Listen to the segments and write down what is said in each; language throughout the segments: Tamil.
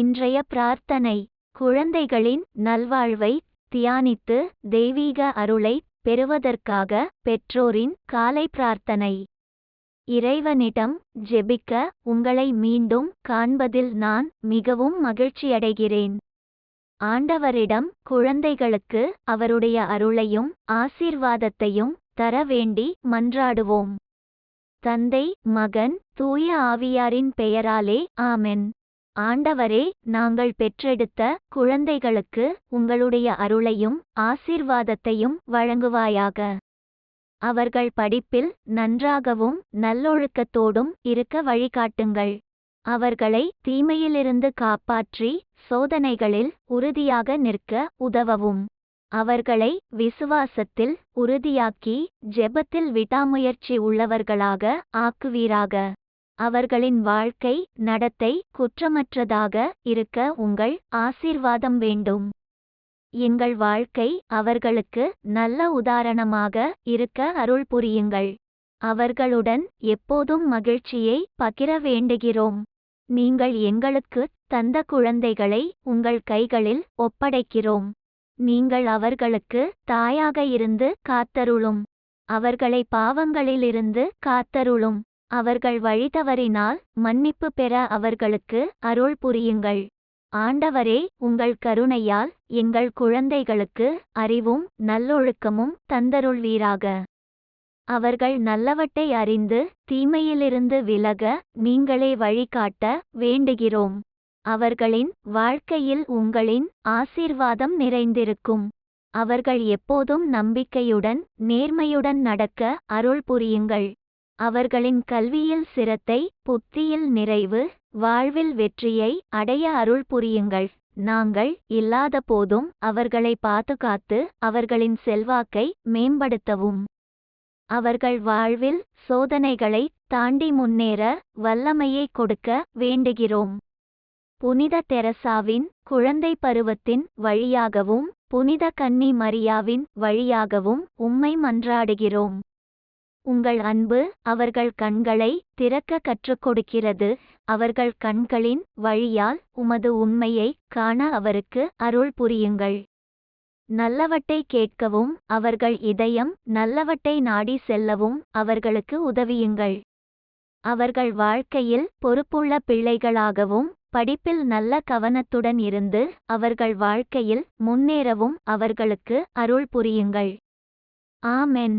இன்றைய பிரார்த்தனை. குழந்தைகளின் நல்வாழ்வை தியானித்து தெய்வீக அருளை பெறுவதற்காக பெற்றோரின் காலை பிரார்த்தனை. இறைவனிடம் ஜெபிக்க உங்களை மீண்டும் காண்பதில் நான் மிகவும் மகிழ்ச்சியடைகிறேன். ஆண்டவரிடம் குழந்தைகளுக்கு அவருடைய அருளையும் ஆசீர்வாதத்தையும் தர வேண்டி மன்றாடுவோம். தந்தை மகன் தூய ஆவியாரின் பெயராலே ஆமென். ஆண்டவரே நாங்கள் பெற்றெடுத்த குழந்தைகளுக்கு உங்களுடைய அருளையும் ஆசீர்வாதத்தையும் வழங்குவாயாக. அவர்கள் படிப்பில் நன்றாகவும் நல்லொழுக்கத்தோடும் இருக்க வழிகாட்டுங்கள். அவர்களை தீமையிலிருந்து காப்பாற்றி சோதனைகளில் உறுதியாக நிற்க உதவவும். அவர்களை விசுவாசத்தில் உறுதியாக்கி ஜெபத்தில் விடாமுயற்சி உள்ளவர்களாக ஆக்குவீராக. அவர்களின் வாழ்க்கை நடத்தை குற்றமற்றதாக இருக்க உங்கள் ஆசீர்வாதம் வேண்டும். எங்கள் வாழ்க்கை அவர்களுக்கு நல்ல உதாரணமாக இருக்க அருள் புரியுங்கள். அவர்களுடன் எப்போதும் மகிழ்ச்சியை பகிர வேண்டுகிறோம். நீங்கள் எங்களுக்கு தந்த குழந்தைகளை உங்கள் கைகளில் ஒப்படைக்கிறோம். நீங்கள் அவர்களுக்கு தாயாக இருந்து காத்தருளும். அவர்களை பாவங்களிலிருந்து காத்தருளும். அவர்கள் வழிதவறினால் மன்னிப்பு பெற அவர்களுக்கு அருள் புரியுங்கள். ஆண்டவரே உங்கள் கருணையால் எங்கள் குழந்தைகளுக்கு அறிவும் நல்லொழுக்கமும் தந்தருள்வீராக. அவர்கள் நல்லவற்றை அறிந்து தீமையிலிருந்து விலக நீங்களே வழிகாட்ட வேண்டுகிறோம். அவர்களின் வாழ்க்கையில் உங்களின் ஆசீர்வாதம் நிறைந்திருக்கும். அவர்கள் எப்போதும் நம்பிக்கையுடன் நேர்மையுடன் நடக்க அருள் புரியுங்கள். அவர்களின் கல்வியில் சிரத்தை புத்தியில் நிறைவு வாழ்வில் வெற்றியை அடைய அருள் புரியுங்கள். நாங்கள் இல்லாத போதும் அவர்களை பாதுகாத்து அவர்களின் செல்வாக்கை மேம்படுத்தவும். அவர்கள் வாழ்வில் சோதனைகளை தாண்டி முன்னேற வல்லமையை கொடுக்க வேண்டுகிறோம். புனித தெரசாவின் குழந்தை பருவத்தின் வழியாகவும் புனித கன்னி மரியாவின் வழியாகவும் உம்மை மன்றாடுகிறோம். உங்கள் அன்பு அவர்கள் கண்களை திறக்க கற்றுக் கொடுக்கிறது. அவர்கள் கண்களின் வழியால் உமது உண்மையை காண அவருக்கு அருள் புரியுங்கள். நல்லவட்டை கேட்கவும் அவர்கள் இதயம் நல்லவட்டை நாடி செல்லவும் அவர்களுக்கு உதவியுங்கள். அவர்கள் வாழ்க்கையில் பொறுப்புள்ள பிள்ளைகளாகவும் படிப்பில் நல்ல கவனத்துடன் இருந்து அவர்கள் வாழ்க்கையில் முன்னேறவும் அவர்களுக்கு அருள் புரியுங்கள். ஆமென்.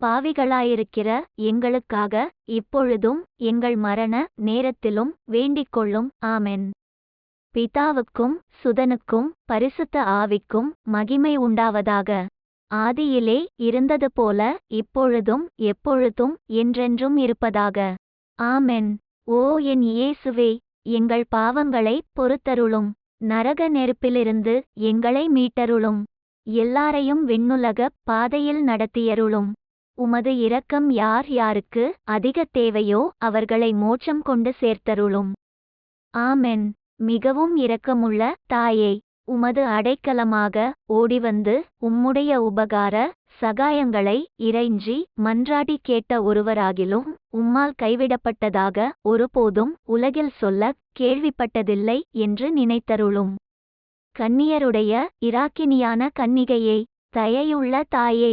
பாவிகளாயிருக்கிற எங்களுக்காக இப்பொழுதும் எங்கள் மரண நேரத்திலும் வேண்டிக்கொள்ளும். ஆமென். பிதாவுக்கும் சுதனுக்கும் பரிசுத்த ஆவிக்கும் மகிமை உண்டாவதாக. ஆதியிலே இருந்தது போல இப்பொழுதும் எப்பொழுதும் என்றென்றும் இருப்பதாக. ஆமென். ஓ என் இயேசுவே எங்கள் பாவங்களை பொறுத்தருளும். நரக நெருப்பிலிருந்து எங்களை மீட்டருளும். எல்லாரையும் விண்ணுலக பாதையில் நடத்தியருளும். உமது இரக்கம் யார் யாருக்கு அதிக தேவையோ அவர்களை மோட்சம் கொண்டு சேர்த்தருளும். ஆமென். மிகவும் இரக்கமுள்ள தாயே உமது அடைக்கலமாக ஓடிவந்து உம்முடைய உபகார சகாயங்களை இறைஞ்சி மன்றாடி கேட்ட ஒருவராகிலும் உம்மால் கைவிடப்பட்டதாக ஒருபோதும் உலகில் சொல்ல கேள்விப்பட்டதில்லை என்று நினைத்தருளும். கன்னியருடைய இராக்கினியான கன்னிகையே தயையுள்ள தாயே